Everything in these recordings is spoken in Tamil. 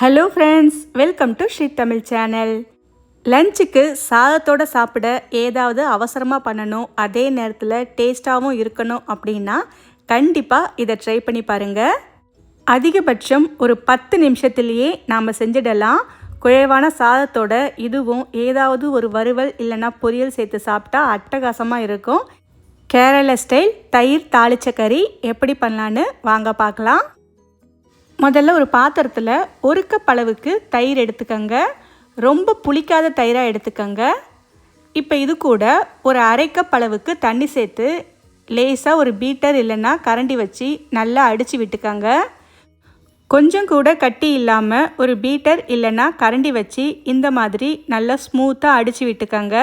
Hello friends welcome to Sri Tamil channel லஞ்சுக்கு சாதத்தோட சாப்பிட ஏதாவது அவசரமாக பண்ணணும் அதே நேரத்தில் டேஸ்ட்டாகவும் இருக்கணும் அப்படின்னா கண்டிப்பாக இதை ட்ரை பண்ணி பாருங்கள் அதிகபட்சம் ஒரு பத்து நிமிஷத்துலேயே நாம் செஞ்சிடலாம். குழைவான சாதத்தோட இதுவும் ஏதாவது ஒரு வறுவல் இல்லைன்னா பொரியல் சேர்த்து சாப்பிட்டா அட்டகாசமாக இருக்கும். கேரள ஸ்டைல் தயிர் தாளிச்ச கறி எப்படி பண்ணலான்னு வாங்க பார்க்கலாம். முதல்ல ஒரு பாத்திரத்தில் ஒரு கப் அளவுக்கு தயிர் எடுத்துக்கோங்க. ரொம்ப புளிக்காத தயிராக எடுத்துக்கங்க. இப்போ இது கூட ஒரு அரை கப் அளவுக்கு தண்ணி சேர்த்து லேசாக ஒரு பீட்டர் இல்லைன்னா கரண்டி வச்சு நல்லா அடித்து விட்டுக்கோங்க. கொஞ்சம் கூட கட்டி இல்லாமல் ஒரு பீட்டர் இல்லைன்னா கரண்டி வச்சு இந்த மாதிரி நல்லா ஸ்மூத்தாக அடித்து விட்டுக்கோங்க.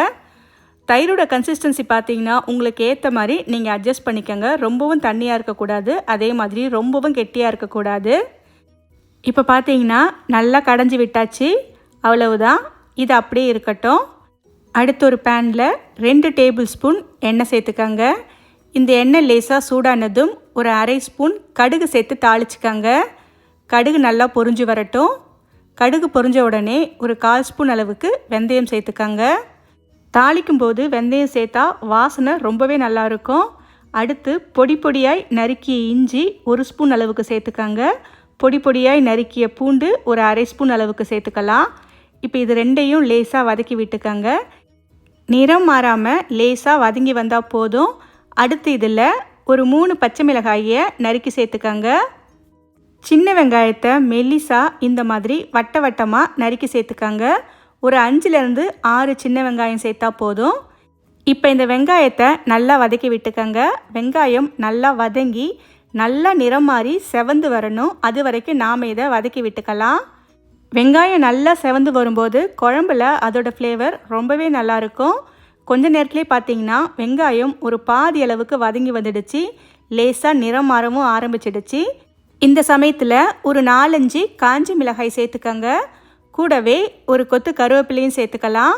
தயிரோட கன்சிஸ்டன்சி பார்த்தீங்கன்னா உங்களுக்கு ஏற்ற மாதிரி நீங்கள் அட்ஜஸ்ட் பண்ணிக்கோங்க. ரொம்பவும் தண்ணியாக இருக்கக்கூடாது. அதே மாதிரி ரொம்பவும் கெட்டியாக இருக்கக்கூடாது. இப்போ பார்த்தீங்கன்னா நல்லா கடைஞ்சி விட்டாச்சு. அவ்வளவுதான். இது அப்படியே இருக்கட்டும். அடுத்து ஒரு பேனில் ரெண்டு டேபிள் ஸ்பூன் எண்ணெய் சேர்த்துக்கங்க. இந்த எண்ணெய் லேசாக சூடானதும் ஒரு அரை ஸ்பூன் கடுகு சேர்த்து தாளிச்சுக்கங்க. கடுகு நல்லா பொரிஞ்சு வரட்டும். கடுகு பொரிஞ்ச உடனே ஒரு கால் ஸ்பூன் அளவுக்கு வெந்தயம் சேர்த்துக்கங்க. தாளிக்கும் போது வெந்தயம் சேர்த்தா வாசனை ரொம்பவே நல்லாயிருக்கும் அடுத்து பொடி பொடியாய் நறுக்கிய இஞ்சி ஒரு ஸ்பூன் அளவுக்கு சேர்த்துக்கங்க. பொடி பொடியாய் நறுக்கிய பூண்டு ஒரு அரை ஸ்பூன் அளவுக்கு சேர்த்துக்கலாம். இப்போ இது ரெண்டையும் லேசாக வதக்கி விட்டுக்கங்க. நிறம் மாறாமல் லேசாக வதங்கி வந்தால் போதும். அடுத்து இதில் ஒரு மூணு பச்சை மிளகாயை நறுக்கி சேர்த்துக்கங்க. சின்ன வெங்காயத்தை மெல்லிசாக இந்த மாதிரி வட்ட வட்டமாக நறுக்கி சேர்த்துக்கங்க. ஒரு அஞ்சுலேருந்து ஆறு சின்ன வெங்காயம் சேர்த்தா போதும். இப்போ இந்த வெங்காயத்தை நல்லா வதக்கி விட்டுக்கங்க. வெங்காயம் நல்லா வதங்கி நல்லா நிறம் மாறி செவந்து வரணும். அது வரைக்கும் நாம் இதை வதக்கி விட்டுக்கலாம். வெங்காயம் நல்லா செவந்து வரும்போது குழம்புல அதோட ஃப்ளேவர் ரொம்பவே நல்லாயிருக்கும் கொஞ்ச நேரத்துலேயே பார்த்தீங்கன்னா வெங்காயம் ஒரு பாதி அளவுக்கு வதங்கி வந்துடுச்சு. லேசாக நிறம் மாறவும் ஆரம்பிச்சிடுச்சு. இந்த சமயத்தில் ஒரு நாலஞ்சு காஞ்சி மிளகாய் சேர்த்துக்கங்க. கூடவே ஒரு கொத்து கருவேப்பிலையும் சேர்த்துக்கலாம்.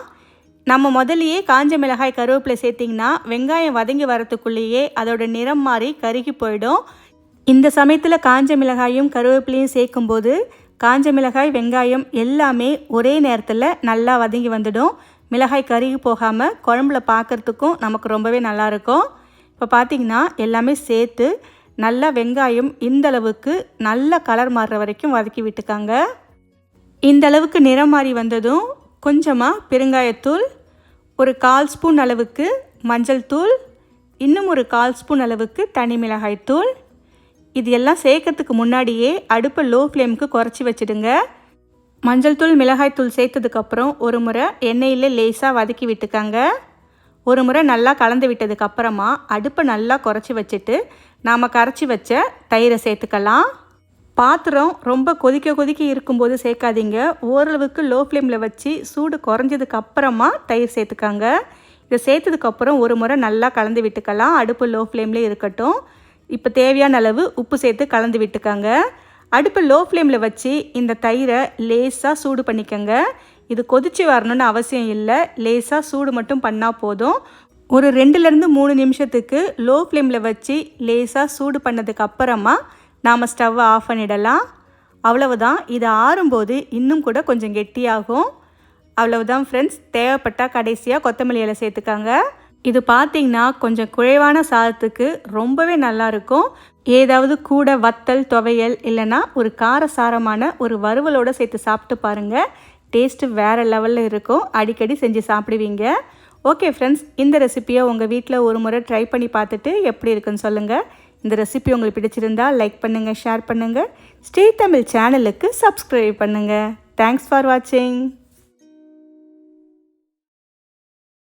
நம்ம முதல்லையே காஞ்ச மிளகாய் கருவேப்பிலை சேர்த்திங்கன்னா வெங்காயம் வதங்கி வரத்துக்குள்ளேயே அதோட நிறம் மாறி கருகி போயிடும். இந்த சமயத்தில் காஞ்ச மிளகாயும் கருவேப்பிலையும் சேர்க்கும்போது காஞ்ச மிளகாய் வெங்காயம் எல்லாமே ஒரே நேரத்தில் நல்லா வதங்கி வந்துடும். மிளகாய் கருகி போகாமல் குழம்புல பார்க்குறதுக்கும் நமக்கு ரொம்பவே நல்லாயிருக்கும் இப்போ பார்த்திங்கன்னா எல்லாமே சேர்த்து நல்லா வெங்காயம் இந்த அளவுக்கு நல்ல கலர் மாறுற வரைக்கும் வதக்கி விட்டுக்காங்க. இந்த அளவுக்கு நிறம் மாறி வந்ததும் கொஞ்சமாக பெருங்காயத்தூள் ஒரு கால் ஸ்பூன் அளவுக்கு மஞ்சள் தூள் இன்னும் ஒரு கால் ஸ்பூன் அளவுக்கு தனி மிளகாய் தூள் இது எல்லாம் சேர்க்கறதுக்கு முன்னாடியே அடுப்பை லோ ஃப்ளேமுக்கு குறைச்சி வச்சுடுங்க. மஞ்சள் தூள் மிளகாய் தூள் சேர்த்ததுக்கப்புறம் ஒரு முறை எண்ணெயில் லேசாக வதக்கி விட்டுக்கங்க. ஒரு முறை நல்லா கலந்து விட்டதுக்கப்புறமா அடுப்பை நல்லா குறைச்சி வச்சுட்டு நாம் கரைச்சி வச்ச தயிரை சேர்த்துக்கலாம். பாத்திரம் ரொம்ப கொதிக்க கொதிக்க இருக்கும்போது சேர்க்காதீங்க. ஓரளவுக்கு லோ ஃப்ளேமில் வச்சு சூடு குறைஞ்சதுக்கு அப்புறமா தயிர் சேர்த்துக்காங்க. இதை சேர்த்ததுக்கப்புறம் ஒரு முறை நல்லா கலந்து விட்டுக்கலாம். அடுப்பு லோ ஃப்ளேம்லேயே இருக்கட்டும். இப்போ தேவையான அளவு உப்பு சேர்த்து கலந்து விட்டுக்கோங்க. அடுப்பு லோ ஃப்ளேமில் வச்சு இந்த தயிரை லேசாக சூடு பண்ணிக்கோங்க. இது கொதிச்சு வரணும்னு அவசியம் இல்லை. லேசாக சூடு மட்டும் பண்ணால் போதும். ஒரு ரெண்டுலேருந்து மூணு நிமிஷத்துக்கு லோ ஃப்ளேமில் வச்சு லேசாக சூடு பண்ணதுக்கு அப்புறமா நாம் ஸ்டவ்வை ஆஃப் பண்ணிடலாம். அவ்வளவுதான். இது ஆறும்போது இன்னும் கூட கொஞ்சம் கெட்டியாகும். அவ்வளவுதான் ஃப்ரெண்ட்ஸ் தேவைப்பட்டால் கடைசியாக கொத்தமல்லி இலை சேர்த்துக்காங்க. இது பார்த்திங்கன்னா கொஞ்சம் குறைவான சாதத்துக்கு ரொம்பவே நல்லாயிருக்கும் ஏதாவது கூட வத்தல் துவையல் இல்லைன்னா ஒரு காரசாரமான ஒரு வறுவலோடு சேர்த்து சாப்பிட்டு பாருங்கள் டேஸ்ட்டு வேறு லெவலில் இருக்கும். அடிக்கடி செஞ்சு சாப்பிடுவீங்க. ஓகே ஃப்ரெண்ட்ஸ் இந்த ரெசிப்பியை உங்கள் வீட்டில் ஒரு முறை ட்ரை பண்ணி பார்த்துட்டு எப்படி இருக்குன்னு சொல்லுங்கள் இந்த ரெசிபி உங்களுக்கு பிடிச்சிருந்தால் லைக் பண்ணுங்கள் ஷேர் பண்ணுங்கள் ஸ்ரீ தமிழ் சேனலுக்கு சப்ஸ்கிரைப் பண்ணுங்கள் தேங்க்ஸ் ஃபார் வாட்சிங்